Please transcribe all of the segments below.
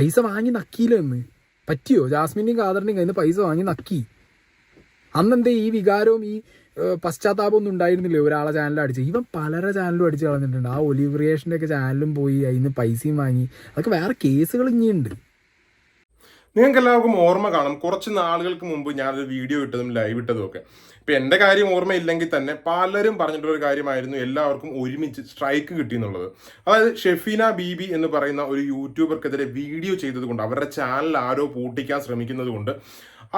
പൈസ വാങ്ങി നക്കിയില്ലെന്ന് പറ്റിയോ? ജാസ്മിന്റെയും കാദറിന്റെയും കയ്യിൽ നിന്ന് പൈസ വാങ്ങി നക്കി. അന്നെന്തേ ഈ വികാരവും ഈ പശ്ചാത്താപം ഒന്നും ഉണ്ടായിരുന്നില്ലേ ഒരാളെ ചാനൽ അടിച്ച്? ഇവൻ പലരെ ചാനലും അടിച്ച് കളഞ്ഞിട്ടുണ്ട്. ആ ഒലിവ് ക്രിയേഷന്റെ ഒക്കെ ചാനലും പോയി അതിന് പൈസയും വാങ്ങി. അതൊക്കെ വേറെ കേസുകൾ ഇനിയുണ്ട്. നിങ്ങൾക്ക് എല്ലാവർക്കും ഓർമ്മ കാണും. കുറച്ച് നാളുകൾക്ക് മുമ്പ് ഞാനൊരു വീഡിയോ ഇട്ടതും ലൈവ് ഇട്ടതും ഒക്കെ. ഇപ്പൊ എന്റെ കാര്യം ഓർമ്മയില്ലെങ്കിൽ തന്നെ പലരും പറഞ്ഞിട്ടുള്ള ഒരു കാര്യമായിരുന്നു എല്ലാവർക്കും ഒരുമിച്ച് സ്ട്രൈക്ക് കിട്ടി എന്നുള്ളത്. അതായത് ഷെഫീന ബീബി എന്ന് പറയുന്ന ഒരു യൂട്യൂബർക്കെതിരെ വീഡിയോ ചെയ്തത് കൊണ്ട് അവരുടെ ചാനൽ ആരോ പൂട്ടിക്കാൻ ശ്രമിക്കുന്നത് കൊണ്ട്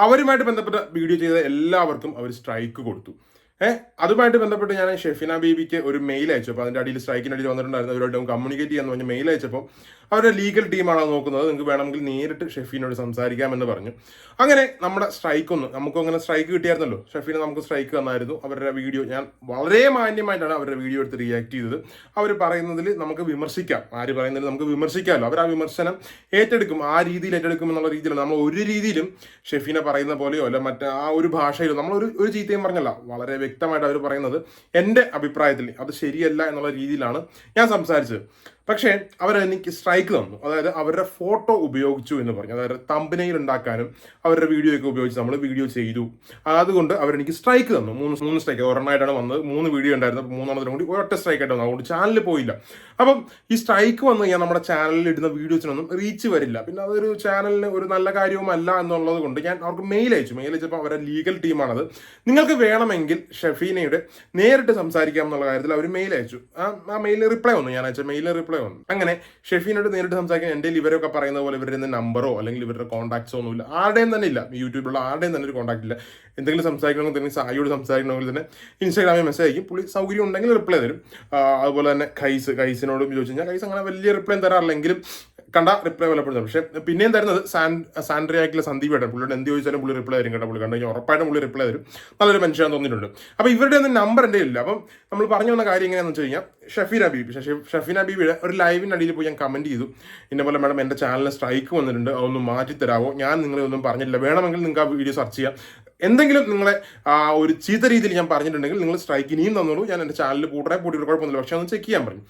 അവരുമായിട്ട് ബന്ധപ്പെട്ട വീഡിയോ ചെയ്ത എല്ലാവർക്കും അവർ സ്ട്രൈക്ക് കൊടുത്തു. ഏഹ് അതുമായിട്ട് ബന്ധപ്പെട്ട് ഞാൻ ഷെഫിന ബീബിക്ക് ഒരു മെയിൽ അയച്ചപ്പോൾ അതിന്റെ അടിയിൽ സ്ട്രൈക്കിന്റെ അടിയിൽ വന്നിട്ടുണ്ടായിരുന്നു. അവരോട് കമ്മ്യൂണിക്കേറ്റ് ചെയ്യാന്ന് പറഞ്ഞ് മെയിൽ അയച്ചപ്പോൾ അവരുടെ ലീഗൽ ടീമാണോ നോക്കുന്നത് നിങ്ങൾക്ക് വേണമെങ്കിൽ നേരിട്ട് ഷെഫീനോട് സംസാരിക്കാമെന്ന് പറഞ്ഞു. അങ്ങനെ നമ്മുടെ സ്ട്രൈക്ക് ഒന്ന് നമുക്കും അങ്ങനെ സ്ട്രൈക്ക് കിട്ടിയായിരുന്നല്ലോ. ഷെഫീനെ നമുക്ക് സ്ട്രൈക്ക് തന്നായിരുന്നു. അവരുടെ വീഡിയോ ഞാൻ വളരെ മാന്യമായിട്ടാണ് അവരുടെ വീഡിയോ എടുത്ത് റിയാക്ട് ചെയ്തത്. അവർ പറയുന്നതിൽ നമുക്ക് വിമർശിക്കാം. ആര് പറയുന്നതിൽ നമുക്ക് വിമർശിക്കാമല്ലോ. അവർ ആ വിമർശനം ഏറ്റെടുക്കും. ആ രീതിയിൽ ഏറ്റെടുക്കും എന്നുള്ള രീതിയിൽ നമ്മൾ ഒരു രീതിയിലും ഷെഫീനെ പറയുന്ന പോലെയോ അല്ല മറ്റേ ആ ഒരു ഭാഷയിലോ നമ്മൾ ഒരു ഒരു ചീത്തയും പറഞ്ഞല്ല. വളരെ വ്യക്തമായിട്ട് അവർ പറയുന്നത് എന്റെ അഭിപ്രായത്തിൽ അത് ശരിയല്ല എന്നുള്ള രീതിയിലാണ് ഞാൻ സംസാരിച്ചത്. പക്ഷേ അവരെനിക്ക് സ്ട്രൈക്ക് തന്നു. അതായത് അവരുടെ ഫോട്ടോ ഉപയോഗിച്ചു എന്ന് പറഞ്ഞു. അതായത് തമ്പനയിൽ ഉണ്ടാക്കാനും അവരുടെ വീഡിയോ ഒക്കെ ഉപയോഗിച്ച് നമ്മൾ വീഡിയോ ചെയ്തു. അതുകൊണ്ട് അവരെനിക്ക് സ്ട്രൈക്ക് തന്നു. മൂന്ന് മൂന്ന് സ്ട്രൈക്ക് ഒരെണ്ണമായിട്ടാണ് വന്നത്. മൂന്ന് വീഡിയോ ഉണ്ടായിരുന്നത് അപ്പോൾ മൂന്നെണ്ണത്തിനും കൂടി ഒരൊറ്റ സ്ട്രൈക്ക് ആയിട്ട് വന്നു. അതുകൊണ്ട് ചാനൽ പോയില്ല. അപ്പം ഈ സ്ട്രൈക്ക് വന്നു കഴിഞ്ഞാൽ നമ്മുടെ ചാനലിൽ ഇടുന്ന വീഡിയോസിനൊന്നും റീച്ച് വരില്ല. പിന്നെ അതൊരു ചാനലിന് ഒരു നല്ല കാര്യവുമല്ല എന്നുള്ളത് കൊണ്ട് ഞാൻ അവർക്ക് മെയിൽ അയച്ചു. മെയിൽ അയച്ചപ്പോൾ അവരുടെ ലീഗൽ ടീമാണത് നിങ്ങൾക്ക് വേണമെങ്കിൽ ഷെഫീനയുടെ നേരിട്ട് സംസാരിക്കാം എന്നുള്ള കാര്യത്തിൽ അവർ മെയിൽ അയച്ചു. ആ മെയിലിൽ റിപ്ലൈ വന്നു. ഞാൻ അയച്ച മെയിലിൽ റിപ്ലൈ വന്നു അങ്ങനെ ഷെഫീനോട് നേരിട്ട് സംസാരിക്കാൻ എന്റെ ഇവരൊക്കെ പറയുന്ന പോലെ ഇവരുടെ നമ്പറോ അല്ലെങ്കിൽ ഇവരുടെ കോൺടാക്ട്സോ ഒന്നുമില്ല ആരുടെയും തന്നെ ഇല്ല. യൂട്യൂബിലുള്ള ആരുടെയും തന്നെ ഒരു കോൺടാക്ട് ഇല്ല. എന്തെങ്കിലും സംസാരിക്കണമെങ്കിൽ തന്നെ സായിയോട് സംസാരിക്കണമെങ്കിൽ തന്നെ ഇൻസ്റ്റാഗ്രാമിൽ മെസ്സേജ് അയക്കും. പുള്ളി സൗകര്യം ഉണ്ടെങ്കിൽ റിപ്ലൈ തരും. അതുപോലെ തന്നെ കൈസ് കൈസിനോടും ചോദിച്ചു കഴിഞ്ഞാൽ കൈസ് അങ്ങനെ വലിയ റിപ്ലൈ തരാറില്ലെങ്കിലും കണ്ട റിപ്ലൈ വല്ലപ്പോഴും പക്ഷേ പിന്നെയും തരുന്നത് സാൻ സാൻഡ്രിയാക്കിലെ സന്ദീപ് ഏട്ടൻ പുള്ളിയുടെ എന്ത് ചോദിച്ചാലും പുള്ളി റിപ്ലൈ തരും കേട്ടോ. പുള്ളി കണ്ടു കഴിഞ്ഞാൽ ഉറപ്പായിട്ടും പുള്ളി റിപ്ലൈ തരും. നല്ലൊരു മനുഷ്യൻ തോന്നിയിട്ടുണ്ട്. അപ്പോൾ ഇവരുടെ ഒന്നും നമ്പർ എന്റെ ഇല്ല അപ്പം നമ്മൾ പറഞ്ഞു വന്ന കാര്യം എങ്ങനെയാണെന്ന് വെച്ച് കഴിഞ്ഞാൽ ഷഫീന ബീബി ഷെഫ്- ഷഫീന ബീബിയുടെ ഒരു ലൈവിന്റെ അടിയിൽ പോയി ഞാൻ കമന്റ് ചെയ്തു. ഇന്നെ പോലെ മാഡം എന്റെ ചാനലിൽ സ്ട്രൈക്ക് വന്നിട്ടുണ്ട്. അതൊന്നും മാറ്റി തരാമോ ഞാൻ നിങ്ങളെ ഒന്നും പറഞ്ഞില്ല വേണമെങ്കിൽ നിങ്ങൾക്ക് ആ വീഡിയോ സെർച്ച് ചെയ്യാം. എന്തെങ്കിലും നിങ്ങളെ ഒരു ചീത്ത രീതിയിൽ ഞാൻ പറഞ്ഞിട്ടുണ്ടെങ്കിൽ നിങ്ങൾ സ്ട്രൈക്ക് ഇനിയും തന്നോളൂ. ഞാൻ എന്റെ ചാനലിൽ കൂട്ടറെ കൂട്ടിയിട്ട് കുഴപ്പമൊന്നുമില്ല. പക്ഷേ ഒന്ന് ചെക്ക് ചെയ്യാൻ പറഞ്ഞു.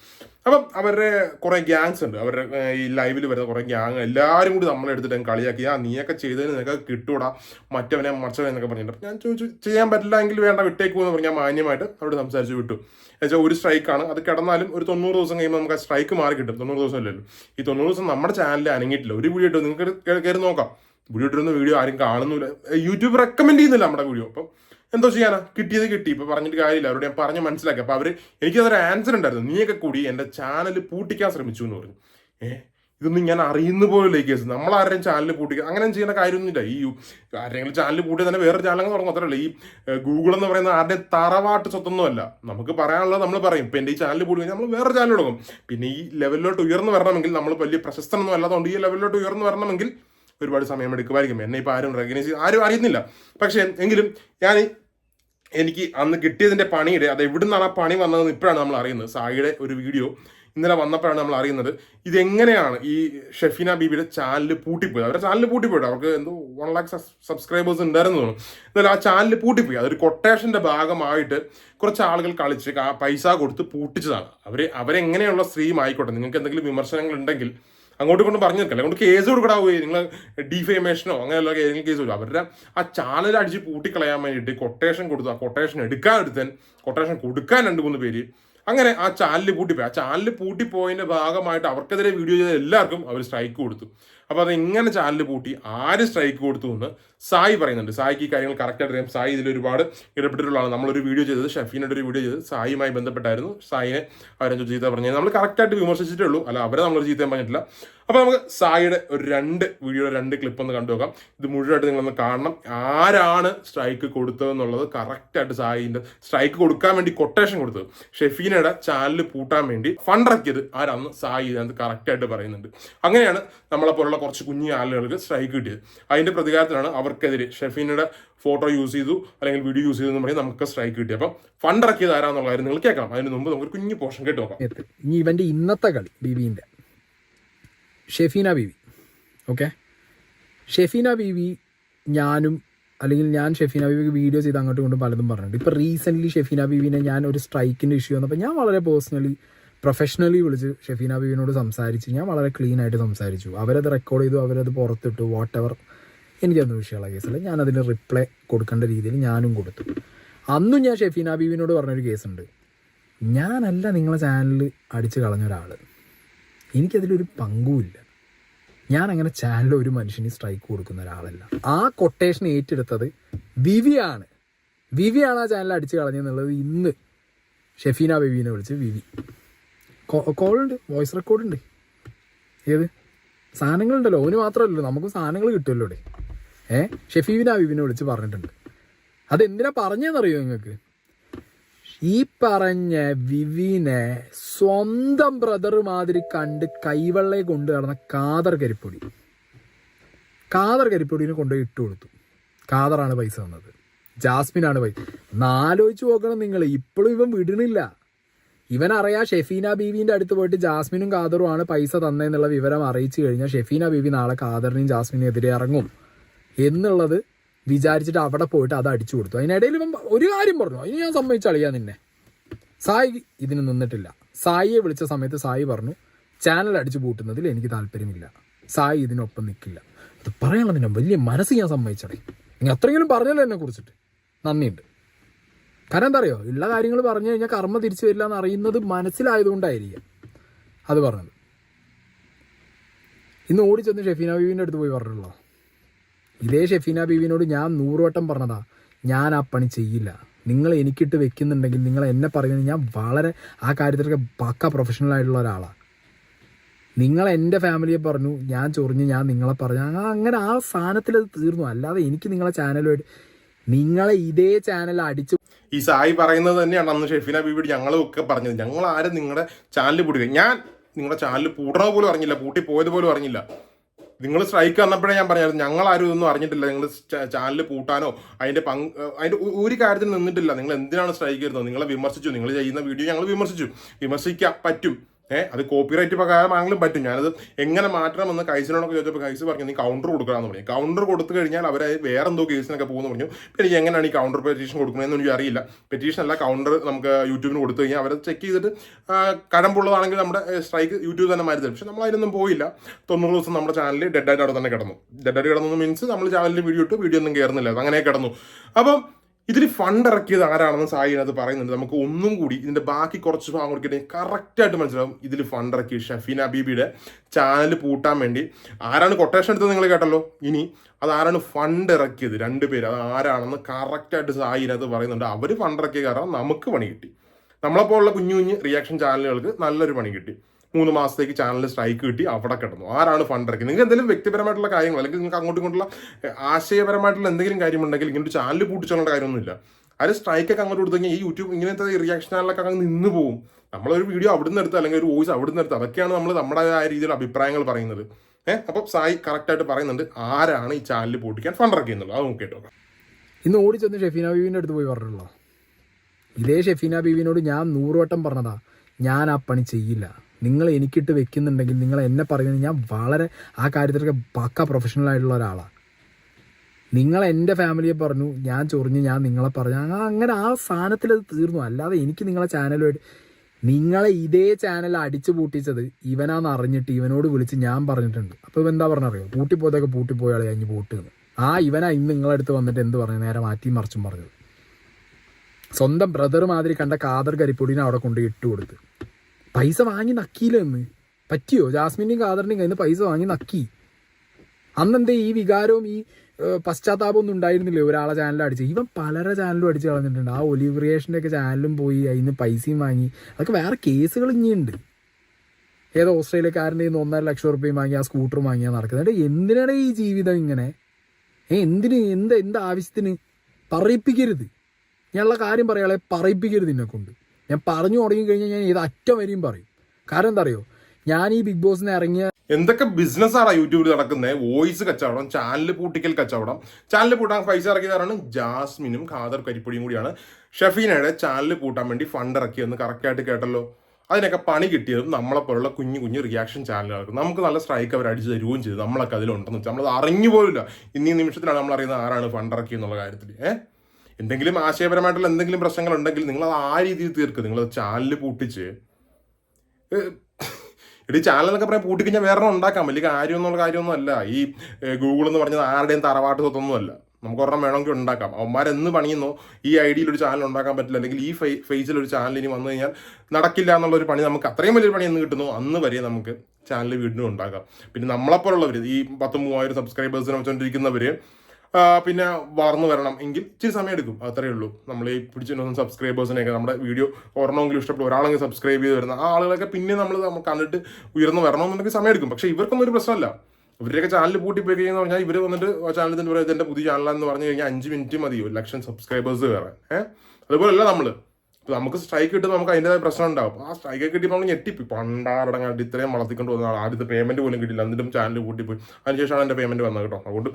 അപ്പം അവരുടെ കുറേ ഗ്യാങ്സ് ഉണ്ട്. അവരുടെ ഈ ലൈവിൽ വരുന്ന കുറേ ഗ്യാങ് എല്ലാവരും കൂടി നമ്മളെ എടുത്തിട്ട് കളിയാക്കി. ആ നീയൊക്കെ ചെയ്തതിന് നിനക്ക് കിട്ടൂടാ. മറ്റവനെ മറിച്ചവനെ എന്നൊക്കെ പറഞ്ഞിട്ടുണ്ട്. ഞാൻ ചോദിച്ചു ചെയ്യാൻ പറ്റില്ല എങ്കിൽ വേണ്ട വിട്ടേക്കൂ എന്ന് പറഞ്ഞാൽ മാന്യമായിട്ട് അവിടെ സംസാരിച്ചു വിട്ടു. എന്നുവെച്ചാൽ ഒരു സ്ട്രൈക്കാണ് അത് കിടന്നാലും ഒരു തൊണ്ണൂറ് ദിവസം കഴിയുമ്പോൾ നമുക്ക് ആ സ്ട്രൈക്ക് മാറി കിട്ടും. തൊണ്ണൂറ് ദിവസം അല്ലല്ലോ. ഈ തൊണ്ണൂറ് ദിവസം നമ്മുടെ ചാനലിൽ അനങ്ങിയിട്ടില്ല. ഒരു വീഡിയോ നിങ്ങൾക്ക് കയറി നോക്കാം. വീഡിയോ ഇട്ടിരുന്ന വീഡിയോ ആരും കാണുന്നില്ല. യൂട്യൂബ് റെക്കമെൻഡ് ചെയ്യുന്നില്ല നമ്മുടെ വീഡിയോ. അപ്പം എന്തോ ചെയ്യാനാ? കിട്ടിയത് കിട്ടി. ഇപ്പൊ പറഞ്ഞിട്ട് കാര്യമില്ല. അവരോട് ഞാൻ പറഞ്ഞ് മനസ്സിലാക്കി. അപ്പൊ എനിക്ക് അതൊരു ആൻസർ ഉണ്ടായിരുന്നു. നീയൊക്കെ കൂടി എന്റെ ചാനൽ പൂട്ടിക്കാൻ ശ്രമിച്ചു എന്ന് പറഞ്ഞു. ഏഹ് ഇതൊന്നും ഞാൻ അറിയുന്ന ഈ കേസ് നമ്മൾ ആരെയും ചാനൽ പൂട്ടിക്കുക അങ്ങനെ ചെയ്യുന്ന കാര്യമൊന്നുമില്ല. ഈ ആരെങ്കിലും ചാനൽ പൂട്ടി തന്നെ വേറെ ചാനൽ തുടങ്ങും. അത്രയല്ല. ഈ ഗൂഗിൾ എന്ന് പറയുന്ന ആരുടെ തറവാട്ട് സ്വത്തൊന്നുമല്ല നമുക്ക് പറയാനുള്ളത് നമ്മൾ പറയും. ഇപ്പം എന്റെ ഈ ചാനൽ പൂട്ടി നമ്മൾ വേറെ ചാനൽ തുടങ്ങും. പിന്നെ ഈ ലെവലിലോട്ട് ഉയർന്നു വരണമെങ്കിൽ നമ്മൾ വലിയ പ്രശസ്തനൊന്നും അല്ലാതുകൊണ്ട് ഈ ലെവലിലോട്ട് ഉയർന്നു വരണമെങ്കിൽ ഒരുപാട് സമയം എടുക്കുമായിരിക്കും എന്നെ ഇപ്പോൾ ആരും റെക്കഗ്നൈസ് ആരും അറിയുന്നില്ല. പക്ഷേ എങ്കിലും ഞാൻ എനിക്ക് അന്ന് കിട്ടിയതിന്റെ പണിയുടെ അത് എവിടുന്നാണ് ആ പണി വന്നതെന്ന് ഇപ്പോഴാണ് നമ്മൾ അറിയുന്നത്. സായിയുടെ ഒരു വീഡിയോ ഇന്നലെ വന്നപ്പോഴാണ് നമ്മൾ അറിയുന്നത്. ഇതെങ്ങനെയാണ് ഈ ഷെഫീന ബീബിയുടെ ചാനൽ പൂട്ടിപ്പോയത്? അവരുടെ ചാനൽ പൂട്ടിപ്പോയിട്ട് അവർക്ക് എന്തോ വൺ ലാക്ക് സബ്സ്ക്രൈബേഴ്സ് ഉണ്ടായിരുന്നു തോന്നുന്നു. എന്നാലും ആ ചാനൽ പൂട്ടിപ്പോയി. അതൊരു കൊട്ടേഷന്റെ ഭാഗമായിട്ട് കുറച്ച് ആളുകൾ കളിച്ച് പൈസ കൊടുത്ത് പൂട്ടിച്ചതാണ്. അവർ അവരെങ്ങനെയുള്ള സ്ത്രീയും ആയിക്കോട്ടെ. നിങ്ങൾക്ക് എന്തെങ്കിലും വിമർശനങ്ങൾ ഉണ്ടെങ്കിൽ അങ്ങോട്ട് കൊണ്ട് പറഞ്ഞു നിൽക്കല്ലേ? അങ്ങോട്ട് കേസ് കൊടുക്കടാവുകയും നിങ്ങൾ ഡിഫേമേഷനോ അങ്ങനെയുള്ള ഏതെങ്കിലും കേസ് കൊടുക്കും അവരുടെ ആ ചാനൽ അടിച്ച് പൂട്ടിക്കളയാൻ വേണ്ടിയിട്ട് കൊട്ടേഷൻ കൊടുത്തു. ആ കൊട്ടേഷൻ എടുക്കാൻ എടുത്തൻ കൊട്ടേഷൻ കൊടുക്കാൻ രണ്ട് മൂന്ന് പേര്. അങ്ങനെ ആ ചാനൽ പൂട്ടിപ്പോയി. ആ ചാനൽ പൂട്ടിപ്പോയതിന്റെ ഭാഗമായിട്ട് അവർക്കെതിരെ വീഡിയോ ചെയ്ത എല്ലാവർക്കും അവർ സ്ട്രൈക്ക് കൊടുത്തു. അപ്പോൾ അത് എങ്ങനെ ചാനൽ പൂട്ടി ആര് സ്ട്രൈക്ക് കൊടുത്തു എന്ന് സായി പറയുന്നുണ്ട്. സായിക്ക് ഈ കാര്യങ്ങൾ കറക്റ്റായിട്ട് അറിയാം. സായി ഇതിൽ ഒരുപാട് ഇടപെട്ടിട്ടുള്ളതാണ്. നമ്മളൊരു വീഡിയോ ചെയ്തത് ഷഫീനോട് ഒരു വീഡിയോ ചെയ്തത് സായിയുമായി ബന്ധപ്പെട്ടായിരുന്നു. സായിനെ അവരെ ചീത്ത പറഞ്ഞത് നമ്മൾ കറക്റ്റായിട്ട് വിമർശിച്ചിട്ടേ ഉള്ളൂ. അല്ല അവരെ നമ്മളൊരു ചീത്തയും പറഞ്ഞിട്ടില്ല. അപ്പോൾ നമുക്ക് സായിയുടെ ഒരു രണ്ട് വീഡിയോയുടെ രണ്ട് ക്ലിപ്പ് ഒന്ന് കണ്ടു നോക്കാം. ഇത് മുഴുവനായിട്ട് നിങ്ങളൊന്ന് കാണണം. ആരാണ് സ്ട്രൈക്ക് കൊടുത്തതെന്നുള്ളത് കറക്റ്റായിട്ട് സായിന്റെ സ്ട്രൈക്ക് കൊടുക്കാൻ വേണ്ടി കൊട്ടേഷൻ കൊടുത്തത്. ഷെഫീനയുടെ ചാനൽ പൂട്ടാൻ വേണ്ടി ഫണ്ട് ഇറക്കിയത് ആരാന്ന് സായി ഇതിനകത്ത് കറക്റ്റായിട്ട് പറയുന്നുണ്ട്. അങ്ങനെയാണ് നമ്മളെ പോലുള്ള കുറച്ച് കുഞ്ഞു ആളുകൾക്ക് സ്ട്രൈക്ക് കിട്ടിയത്. അതിന്റെ പ്രതികാരത്തിലാണ് അവർക്കെതിരെ ഷെഫീനയുടെ ഫോട്ടോ യൂസ് ചെയ്തു അല്ലെങ്കിൽ വീഡിയോ യൂസ് ചെയ്തു എന്ന് പറഞ്ഞ് നമുക്ക് സ്ട്രൈക്ക് കിട്ടി. അപ്പം ഫണ്ട് ഇറക്കിയത് ആരാന്നുള്ള കാര്യം നിങ്ങൾ കേൾക്കാം അതിന് മുമ്പ് നമുക്ക് കുഞ്ഞു പോർഷൻ കേട്ട് നോക്കാം. ഇനി ഇവന്റെ ഇന്നത്തെ കളി ബീബീന്റെ ഷെഫീന ബീവി. ഓക്കെ ഷെഫീന ബീവി ഞാനും അല്ലെങ്കിൽ ഞാൻ ഷെഫീന ബീവിക്ക് വീഡിയോ ചെയ്ത് അങ്ങോട്ടും ഇങ്ങോട്ടും പലതും പറഞ്ഞിട്ടുണ്ട്. ഇപ്പൊ റീസെന്റ് ഷെഫീന ബീവിനെ ഞാൻ ഒരു സ്ട്രൈക്കിന്റെ ഇഷ്യൂ വന്നപ്പോൾ ഞാൻ വളരെ പേഴ്സണലി പ്രൊഫഷണലി വിളിച്ച് ഷെഫീന ബീവിനോട് സംസാരിച്ച് ഞാൻ വളരെ ക്ലീൻ ആയിട്ട് സംസാരിച്ചു. അവരത് റെക്കോർഡ് ചെയ്തു അവരത് പുറത്തിട്ടു വാട്ട് എവർ എനിക്കൊന്നും വിഷയമുള്ള കേസല്ല. ഞാൻ അതിന് റിപ്ലൈ കൊടുക്കേണ്ട രീതിയിൽ ഞാനും കൊടുത്തു. അന്നും ഞാൻ ഷെഫീന ബീവിനോട് പറഞ്ഞൊരു കേസുണ്ട്. ഞാനല്ല നിങ്ങളെ ചാനലിൽ അടിച്ചു കളഞ്ഞ ഒരാൾ എനിക്കതിലൊരു പങ്കുമില്ല ഞാൻ അങ്ങനെ ചാനലിൽ ഒരു മനുഷ്യന് സ്ട്രൈക്ക് കൊടുക്കുന്ന ഒരാളല്ല. ആ കൊട്ടേഷൻ ഏറ്റെടുത്തത് വിവിയാണ്. വിവിയാണ് ആ ചാനൽ അടിച്ചു കളഞ്ഞെന്നുള്ളത് ഇന്ന് ഷെഫീന ബേബീനെ വിളിച്ച് വിവി. കോളുണ്ട്. വോയിസ് റെക്കോർഡുണ്ട് ഏത്? സാധനങ്ങളുണ്ടല്ലോ. ഓന് മാത്രമല്ലല്ലോ. നമുക്ക് സാധനങ്ങൾ കിട്ടുമല്ലോ ഏ? ഷെഫീബിനെ ഹബീബിനെ വിളിച്ച് പറഞ്ഞിട്ടുണ്ട്. അതെന്തിനാ പറഞ്ഞതെന്നറിയോ നിങ്ങൾക്ക്? ഈ പറഞ്ഞ വിവിനെ സ്വന്തം ബ്രദർ മാതിരി കണ്ട് കൈവെള്ളയെ കൊണ്ട് നടന്ന കാതർ കരിപ്പൊടി. കാതർ കരിപ്പൊടിനെ കൊണ്ടുപോയി ഇട്ട് കൊടുത്തു. കാതറാണ് പൈസ തന്നത്. ജാസ്മിനാണ് പൈസ നാലോചിച്ച് നോക്കണം നിങ്ങൾ ഇപ്പോഴും ഇവൻ വിടണില്ല ഇവൻ അറിയാം ഷെഫീന ബീവിന്റെ അടുത്ത് പോയിട്ട് ജാസ്മിനും കാതറുമാണ് പൈസ തന്നെന്നുള്ള വിവരം അറിയിച്ചു കഴിഞ്ഞാൽ ഷെഫീന ബീവി നാളെ കാദറിനെയും ജാസ്മിനും എതിരെ ഇറങ്ങും. എന്നുള്ളത് വിചാരിച്ചിട്ട് അവിടെ പോയിട്ട് അത് അടിച്ചു കൊടുത്തു. അതിനിടയിൽ ഒരു കാര്യം പറഞ്ഞു. അതിന് ഞാൻ സമ്മതിച്ചളിയാ നിന്നെ. സായി ഇതിന് നിന്നിട്ടില്ല. സായിയെ വിളിച്ച സമയത്ത് സായി പറഞ്ഞു ചാനൽ അടിച്ചു പൂട്ടുന്നതിൽ എനിക്ക് താല്പര്യമില്ല. സായി ഇതിനൊപ്പം നിൽക്കില്ല അത് പറയാനുള്ള നിന്നെ വലിയ മനസ്സ് ഞാൻ സമ്മതിച്ചടേ. നീ അത്രയെങ്കിലും പറഞ്ഞല്ലോ എന്നെ കുറിച്ചിട്ട്. നന്ദിയുണ്ട്. കാരണം എന്താ അറിയോ? ഉള്ള കാര്യങ്ങൾ പറഞ്ഞു കഴിഞ്ഞാൽ കർമ്മ തിരിച്ചു വരില്ല എന്ന് അറിയുന്നത് മനസ്സിലായതുകൊണ്ടായിരിക്കാം. അത് പറഞ്ഞത്. ഇന്ന് ഓടിച്ചെന്ന് ഷെഫീന ബീവിന്റെ അടുത്ത് പോയി പറഞ്ഞല്ലോ ഇതേ ഷെഫീന ബീവിനോട് ഞാൻ നൂറുവട്ടം പറഞ്ഞതാ ഞാൻ ആ പണി ചെയ്യില്ല. നിങ്ങൾ എനിക്കിട്ട് വെക്കുന്നുണ്ടെങ്കിൽ നിങ്ങൾ എന്നെ പറയുന്നത് ഞാൻ വളരെ ആ കാര്യത്തിലൊക്കെ പക്ക പ്രൊഫഷണൽ ആയിട്ടുള്ള ഒരാളാണ് നിങ്ങൾ എന്റെ ഫാമിലിയെ പറഞ്ഞു ഞാൻ ചൊറിഞ്ഞ് ഞാൻ നിങ്ങളെ പറഞ്ഞു. അങ്ങനെ ആ സാധനത്തിൽ അത് തീർന്നു. അല്ലാതെ എനിക്ക് നിങ്ങളെ ചാനലുമായിട്ട് നിങ്ങളെ ഇതേ ചാനൽ അടിച്ചു ഈ സായി പറയുന്നത് തന്നെയാണ് അന്ന് ഷെഫീന ബീബിയോട് ഞങ്ങളും ഒക്കെ പറഞ്ഞത്. ഞങ്ങൾ ആരും നിങ്ങളുടെ ചാനൽ പൂട്ടി ഞാൻ നിങ്ങളുടെ ചാനൽ പൂട്ടണ പോലും അറിഞ്ഞില്ല. പൂട്ടി പോയത് പോലും അറിഞ്ഞില്ല. നിങ്ങൾ സ്ട്രൈക്ക് വന്നപ്പോഴേ ഞാൻ പറഞ്ഞായിരുന്നു ഞങ്ങൾ ആരും ഇതൊന്നും അറിഞ്ഞിട്ടില്ല. നിങ്ങൾ ചാനൽ പൂട്ടാനോ അതിന്റെ പങ്ക് അതിന്റെ ഒരു കാര്യത്തിൽ നിന്നിട്ടില്ല. നിങ്ങൾ എന്തിനാണ് സ്ട്രൈക്ക് ചെയ്യുന്നത് നിങ്ങളെ വിമർശിച്ചു. നിങ്ങൾ ചെയ്യുന്ന വീഡിയോ ഞങ്ങൾ വിമർശിച്ചു. വിമർശിക്കാൻ പറ്റും. ഏഹ് അത് കോപ്പിറൈറ്റ് പ്രകാരമാണെങ്കിലും പറ്റും. ഞാനത് എങ്ങനെ മാറ്റണമെന്ന് കൈസിനോടൊക്കെ ചോദിച്ചപ്പോൾ കൈസ് പറഞ്ഞു നീ കൗണ്ടർ കൊടുക്കണമെന്ന് പറഞ്ഞു. കൗണ്ടർ കൊടുത്തു കഴിഞ്ഞാൽ അവർ വേറെ എന്തോ കേസിനൊക്കെ പോകുന്നു പറഞ്ഞു. എനിക്ക് എങ്ങനെയാണ് ഈ കൗണ്ടർ പെറ്റീഷൻ കൊടുക്കുന്നതെന്ന് എനിക്ക് അറിയില്ല. പെറ്റീഷൻ അല്ല കൗണ്ടർ നമുക്ക് യൂട്യൂബിന് കൊടുത്തു കഴിഞ്ഞാൽ അവരെ ചെക്ക് ചെയ്തിട്ട് കഴമ്പുള്ളതാണെങ്കിൽ നമ്മുടെ സ്ട്രൈക്ക് യൂട്യൂബ് തന്നെ മാറ്റി തരും. പക്ഷെ നമ്മൾ അതിനൊന്നും പോയില്ല. തൊണ്ണൂറ് ദിവസം നമ്മുടെ ചാനലിൽ ഡെഡ് ആയിട്ട് അവിടെ തന്നെ കിടന്നു. ഡെഡ് ആയിട്ട് കിടന്നു മീൻസ് നമ്മൾ ചാനലിൽ വീഡിയോ ഇട്ട് വീഡിയോ ഒന്നും കയറുന്നില്ല അങ്ങനെ കിടന്നു. അപ്പം ഇതിൽ ഫണ്ട് ഇറക്കിയത് ആരാണെന്ന് സായി അത് പറയുന്നുണ്ട്. നമുക്ക് ഒന്നും കൂടി ഇതിന്റെ ബാക്കി കുറച്ച് ഭാഗം കൊടുക്കട്ടെ കറക്റ്റായിട്ട് മനസ്സിലാവും ഇതിൽ ഫണ്ട് ഇറക്കി ഷഫീന ബീബിയുടെ ചാനൽ പൂട്ടാൻ വേണ്ടി. ആരാണ് കൊട്ടേഷൻ എടുത്തത് നിങ്ങൾ കേട്ടല്ലോ? ഇനി അത് ആരാണ് ഫണ്ട് ഇറക്കിയത് രണ്ടുപേര് അത് ആരാണെന്ന് കറക്റ്റായിട്ട് സായി അത് പറയുന്നുണ്ട്. അവർ ഫണ്ട് ഇറക്കിയ കാരണം നമുക്ക് പണി കിട്ടി. നമ്മളെപ്പോലുള്ള കുഞ്ഞു കുഞ്ഞ് റിയാക്ഷൻ ചാനലുകൾക്ക് നല്ലൊരു പണി കിട്ടി. മൂന്ന് മാസത്തേക്ക് ചാനലിൽ സ്ട്രൈക്ക് കിട്ടി അവിടെ കിടന്നു. ആരാണ് ഫണ്ട് ഇറക്കി നിങ്ങൾക്ക് എന്തെങ്കിലും വ്യക്തിപരമായിട്ടുള്ള കാര്യങ്ങൾ അല്ലെങ്കിൽ നിങ്ങൾക്ക് അങ്ങോട്ടും ഇങ്ങോട്ടുള്ള ആശയപരമായിട്ടുള്ള എന്തെങ്കിലും കാര്യമുണ്ടെങ്കിൽ ഇങ്ങനെ ഒരു ചാനൽ പൂട്ടിച്ചോളേണ്ട കാര്യമൊന്നുമില്ല. അത് സ്ട്രൈക്കൊക്കെ അങ്ങോട്ട് കൊടുത്തു കഴിഞ്ഞാൽ ഈ യൂട്യൂബ് ഇങ്ങനത്തെ റിയാക്ഷൻ ചാനലൊക്കെ അങ്ങ് നിന്ന് പോകും. നമ്മളൊരു വീഡിയോ അവിടുന്ന് എടുത്ത് അല്ലെങ്കിൽ ഒരു വോയിസ് അവിടുന്ന് എടുത്ത് അതൊക്കെയാണ് നമ്മൾ നമ്മുടെ ആ രീതിയിൽ അഭിപ്രായങ്ങൾ പറയുന്നത്. ഏഹ് അപ്പം സായി കറക്റ്റായിട്ട് പറയുന്നുണ്ട് ആരാണ് ഈ ചാനൽ പൂട്ടിക്കാൻ ഫണ്ട് ഇറക്കിയെന്നുള്ളത്. അത് നോക്കിയിട്ട് നോക്കാം ഇന്ന് ഓടിച്ചെന്ന് ഷെഫീന ബീവിന്റെ അടുത്ത് പോയി പറഞ്ഞിട്ടുള്ളൂ ഇതേ ഷെഫീന ബീവിനോട് ഞാൻ നൂറുവട്ടം പറഞ്ഞതാ ഞാൻ ആ പണി ചെയ്യില്ല. നിങ്ങൾ എനിക്കിട്ട് വെക്കുന്നുണ്ടെങ്കിൽ നിങ്ങൾ എന്നെ പറയുന്നത് ഞാൻ വളരെ ആ കാര്യത്തിലൊക്കെ പക്ക പ്രൊഫഷണൽ ആയിട്ടുള്ള ഒരാളാണ് നിങ്ങൾ എന്റെ ഫാമിലിയെ പറഞ്ഞു ഞാൻ ചൊറിഞ്ഞ് ഞാൻ നിങ്ങളെ പറഞ്ഞു അങ്ങനെ ആ സാധനത്തിൽ അത് തീർന്നു. അല്ലാതെ എനിക്ക് നിങ്ങളെ ചാനലുമായിട്ട് നിങ്ങളെ ഇതേ ചാനൽ അടിച്ചു പൂട്ടിച്ചത് ഇവനാന്ന് അറിഞ്ഞിട്ട് ഇവനോട് വിളിച്ച് ഞാൻ പറഞ്ഞിട്ടുണ്ട്. അപ്പോൾ ഇവൻ എന്താ പറഞ്ഞറിയോ? പൂട്ടിപ്പോയതൊക്കെ പൂട്ടിപ്പോയാളെ കഴിഞ്ഞ് പൂട്ടുന്നു. ആ ഇവനാ ഇന്ന് നിങ്ങളടുത്ത് വന്നിട്ട് എന്ത് പറഞ്ഞു നേരെ മാറ്റി മറിച്ചും പറഞ്ഞത്. സ്വന്തം ബ്രദർ മാതിരി കണ്ട കാതർ കരിപ്പൊടിനെ അവിടെ കൊണ്ട് ഇട്ട് കൊടുത്ത്. പൈസ വാങ്ങി നക്കിയില്ല എന്ന് പറ്റിയോ? ജാസ്മിന്റെയും കാദറിന്റെയും കയ്യിൽ നിന്ന് പൈസ വാങ്ങി നക്കി. അന്നെന്തേ ഈ വികാരവും ഈ പശ്ചാത്താപം ഒന്നും ഉണ്ടായിരുന്നില്ലേ ഒരാളെ ചാനലിൽ അടിച്ച്? ഇവൻ പലരെ ചാനലും അടിച്ച് കളഞ്ഞിട്ടുണ്ട്. ആ ഒലിവ് ഒക്കെ ചാനലും പോയി അതിന് പൈസയും വാങ്ങി. അതൊക്കെ വേറെ കേസുകൾ ഇനിയുണ്ട്. ഏതോ ഓസ്ട്രേലിയക്കാരന്റെ നിന്ന് ഒന്നര ലക്ഷം റുപ്യയും വാങ്ങി ആ സ്കൂട്ടർ വാങ്ങിയാൽ നടക്കുന്നത്. എന്തിനാണ് ഈ ജീവിതം ഇങ്ങനെ? ഏ എന്തിന്? എന്ത് എന്ത് ആവശ്യത്തിന്? പറയിപ്പിക്കരുത്. ഞാനുള്ള കാര്യം പറയാളെ പറയിപ്പിക്കരുത് എന്നെ കൊണ്ട് ഞാൻ പറഞ്ഞു തുടങ്ങി കഴിഞ്ഞാൽ ഞാൻ ഇത് അറ്റം വരെയും പറയും. കാരണം എന്താ അറിയോ ഞാൻ ഈ ബിഗ് ബോസിന് ഇറങ്ങിയ എന്തൊക്കെ ബിസിനസ്സാണ് യൂട്യൂബിൽ നടക്കുന്നത് വോയിസ് കച്ചവടം ചാനൽ പൂട്ടിക്കൽ കച്ചവടം. ചാനൽ പൂട്ടാൻ പൈസ ഇറക്കിയതാണ് ജാസ്മിനും ഖാദർ കരിപ്പൊടിയും കൂടിയാണ്. ഷഫീനയുടെ ചാനൽ പൂട്ടാൻ വേണ്ടി ഫണ്ട് ഇറക്കിയെന്ന് കറക്റ്റായിട്ട് കേട്ടല്ലോ. അതിനൊക്കെ പണി കിട്ടിയതും നമ്മളെപ്പോലുള്ള കുഞ്ഞു കുഞ്ഞു റിയാക്ഷൻ ചാനലുകൾക്ക് നമുക്ക് നല്ല സ്ട്രൈക്ക് അവർ അടിച്ചു തരുകയും ചെയ്തു. നമ്മളൊക്കെ അതിലുണ്ടെന്ന് വെച്ചാൽ നമ്മളത് അറിഞ്ഞു പോലില്ല ഇന്നീ നിമിഷത്തിലാണ് നമ്മൾ അറിയുന്നത് ആരാണ് ഫണ്ട് ഇറക്കിയെന്നുള്ള കാര്യത്തിൽ ഏഹ് എന്തെങ്കിലും ആശയപരമായിട്ടുള്ള എന്തെങ്കിലും പ്രശ്നങ്ങൾ ഉണ്ടെങ്കിൽ നിങ്ങൾ അത് ആ രീതിയിൽ തീർക്കുക നിങ്ങൾ ചാനൽ പൂട്ടിച്ച്. ഇടി ചാനൽ എന്നൊക്കെ പറയാൻ പൂട്ടിക്കഴിഞ്ഞാൽ വേറെ ഉണ്ടാക്കാം. വലിയ കാര്യം എന്നുള്ള കാര്യമൊന്നും അല്ല. ഈ ഗൂഗിൾ എന്ന് പറഞ്ഞത് ആരുടെയും തറവാട്ട് സ്വത്തൊന്നും അല്ല. നമുക്ക് ഒരെണ്ണം വേണമെങ്കിൽ ഉണ്ടാക്കാം. അവന്മാരെന്ന് പണിയുന്നോ ഈ ഐഡിയയിൽ ഒരു ചാനൽ ഉണ്ടാക്കാൻ പറ്റില്ല. അല്ലെങ്കിൽ ഈ ഫേസിൽ ഒരു ചാനൽ ഇനി വന്നു കഴിഞ്ഞാൽ നടക്കില്ല എന്നുള്ള ഒരു പണി നമുക്ക് അത്രയും വലിയൊരു പണി എന്ന് കിട്ടുന്നു. അന്ന് വരെ നമുക്ക് ചാനൽ വീണ്ടും ഉണ്ടാക്കാം. പിന്നെ നമ്മളെപ്പോലുള്ളവർ ഈ പത്ത് മൂവായിരം സബ്സ്ക്രൈബേഴ്സിനെ വെച്ചുകൊണ്ടിരിക്കുന്നവർ പിന്നെ വളർന്നു വരണം എങ്കിൽ ഇച്ചിരി സമയം എടുക്കും. അത്രയേ ഉള്ളൂ. നമ്മൾ ഈ പിടിച്ചിട്ടുള്ള സബ്സ്ക്രൈബേഴ്സിനെയൊക്കെ നമ്മുടെ വീഡിയോ ഒരെണ്ണമെങ്കിലും ഇഷ്ടപ്പെട്ടു ഒരാളെങ്കിൽ സബ്സ്ക്രൈബ് ചെയ്ത് വരുന്ന ആ ആളുകളൊക്കെ പിന്നെ നമ്മൾ നമ്മൾ കണ്ടിട്ട് ഉയർന്നു വരണമെന്നുണ്ടെങ്കിൽ സമയം എടുക്കും. പക്ഷേ ഇവർക്കൊന്നും ഒരു പ്രശ്നമല്ല. ഇവരുടെയൊക്കെ ചാനൽ പൂട്ടി പോയി കഴിഞ്ഞാൽ പറഞ്ഞാൽ ഇവർ വന്നിട്ട് ചാനൽ തന്നെ പറയുന്നത് എന്റെ പുതിയ ചാനലാന്ന് പറഞ്ഞു കഴിഞ്ഞാൽ അഞ്ച് മിനിറ്റ് മതി. ഒരു ലക്ഷം സബ്സ്ക്രൈബേഴ്സ് കയറാൻ ഏഹ് അതുപോലെയല്ല നമ്മൾ നമുക്ക് സ്ട്രൈക്ക് കിട്ടുമ്പോൾ നമുക്ക് അതിന്റെതായ പ്രശ്നം ഉണ്ടാവും. ആ സ്ട്രൈക്ക് കിട്ടിയപ്പോൾ നമ്മൾ ഞെട്ടിപ്പോയി. പണ്ടാടങ്ങൾ ഇത്രയും വളർത്തിക്കൊണ്ട് വന്ന ആൾ ആദ്യത്തെ പേയ്മെന്റ് പോലും കിട്ടില്ല എന്നിട്ടും ചാനൽ കൂട്ടിപ്പോയി അതിനുശേഷമാണ് എന്റെ പേയ്മെന്റ് വന്നത് കേട്ടോ. അതുകൊണ്ട്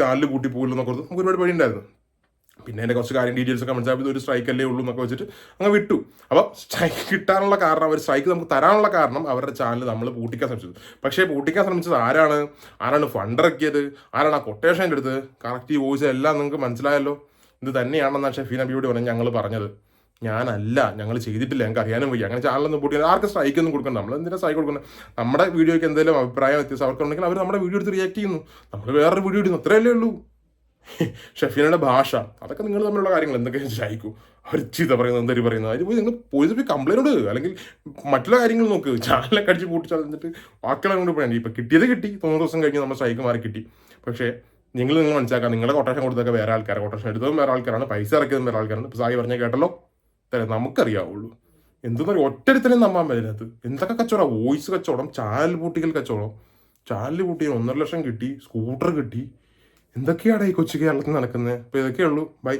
ചാനൽ പൂട്ടി പോകില്ലെന്നൊക്കെ ഓർത്ത് നമുക്ക് ഒരുപാട് പേടിയുണ്ടായിരുന്നു. പിന്നെ എന്റെ കുറച്ച് കാര്യം ഡീറ്റെയിൽസ് ഒക്കെ മനസ്സിലാക്കി ഒരു സ്ട്രൈക്ക് അല്ലേ ഉള്ളൂ എന്നൊക്കെ വെച്ചിട്ട് അങ്ങ് വിട്ടു. അപ്പോൾ സ്ട്രൈക്ക് കിട്ടാനുള്ള കാരണം അവർ സ്ട്രൈക്ക് നമുക്ക് തരാനുള്ള കാരണം അവരുടെ ചാനൽ നമ്മൾ പൂട്ടിക്കാൻ ശ്രമിച്ചത്. പക്ഷേ പൂട്ടിക്കാൻ ശ്രമിച്ചത് ആരാണ്? ആരാണ് ഫണ്ട് ഇറക്കിയത്? ആരാണ് ആ കൊട്ടേഷന്റെ അടുത്ത്? കറക്റ്റ് ഈ വോയിസ് എല്ലാം നിങ്ങൾക്ക് മനസ്സിലായല്ലോ? ഇത് തന്നെയാണെന്നാണ് ഷെഫീന ബിയോട് പറഞ്ഞ് ഞങ്ങൾ പറഞ്ഞത്. ഞാനല്ല ഞങ്ങൾ ചെയ്തിട്ടില്ല ഞങ്ങൾക്ക് അറിയാനും വയ്യ. അങ്ങനെ ചാനലൊന്നും പൂട്ടി ആർക്കും സ്ട്രൈക്ക് ഒന്നും കൊടുക്കണം നമ്മൾ എന്തിനാ സ്ട്രൈക്ക് കൊടുക്കുന്നത് നമ്മുടെ വീഡിയോയ്ക്ക് എന്തെങ്കിലും അഭിപ്രായം വ്യത്യാസം അവർക്കുണ്ടെങ്കിൽ അവർ നമ്മുടെ വീഡിയോ എടുത്ത് റിയാക്ട് ചെയ്യുന്നു. നമ്മൾ വേറൊരു വീഡിയോ ഇടുന്നു. അത്രയല്ലേ ഉള്ളൂ. ഷെഫീനയുടെ ഭാഷ. അതൊക്കെ നിങ്ങൾ തമ്മിലുള്ള കാര്യങ്ങൾ. എന്തൊക്കെ ചായക്കൂ അവർ ചീത്ത പറയുന്നത് എന്തൊരു പറയുന്നത്? അതിന് പോയി നിങ്ങൾ പോയി പോയി കംപ്ലൈന്റ് ഇടുക അല്ലെങ്കിൽ മറ്റുള്ള കാര്യങ്ങൾ നോക്ക്. ചാനലൊക്കെ അടിച്ച് പൂട്ടിച്ചാൽ എന്നിട്ട് വാക്കുകളെ കൊണ്ട് പോയാൽ ഇപ്പം കിട്ടിയത് കിട്ടി. തൊണ്ണൂറ് ദിവസം കഴിഞ്ഞ് നമ്മൾ സ്ട്രൈക്ക് മാറി കിട്ടി. പക്ഷേ നിങ്ങൾ നിങ്ങൾ മനസ്സിലാക്കാം നിങ്ങളുടെ കൊട്ടേഷൻ കൊടുത്തൊക്കെ വേറെ ആൾക്കാരെ. കൊട്ടേഷൻ എടുത്തതും വേറെ ആൾക്കാരാണ്. പൈസ ഇറക്കിയതും വേറെ ആൾക്കാരാണ്. ഇപ്പം സായി പറഞ്ഞാൽ കേട്ടല്ലോ? തരാം നമുക്കറിയാവുള്ളൂ. എന്തെന്ന് ഒറ്റരുത്തനും നമ്പാൻ പറ്റുന്നത് എന്തൊക്കെ കച്ചവടം? വോയിസ് കച്ചവടം ചാനൽ പൂട്ടിക്കൽ കച്ചവടം. ചാനൽ പൂട്ടിയ ഒന്നര ലക്ഷം കിട്ടി സ്കൂട്ടർ കിട്ടി. എന്തൊക്കെയാണ് ഈ കൊച്ചു കേരളത്തിൽ നടക്കുന്നത് അപ്പോൾ ഇതൊക്കെയുള്ളൂ ബൈ.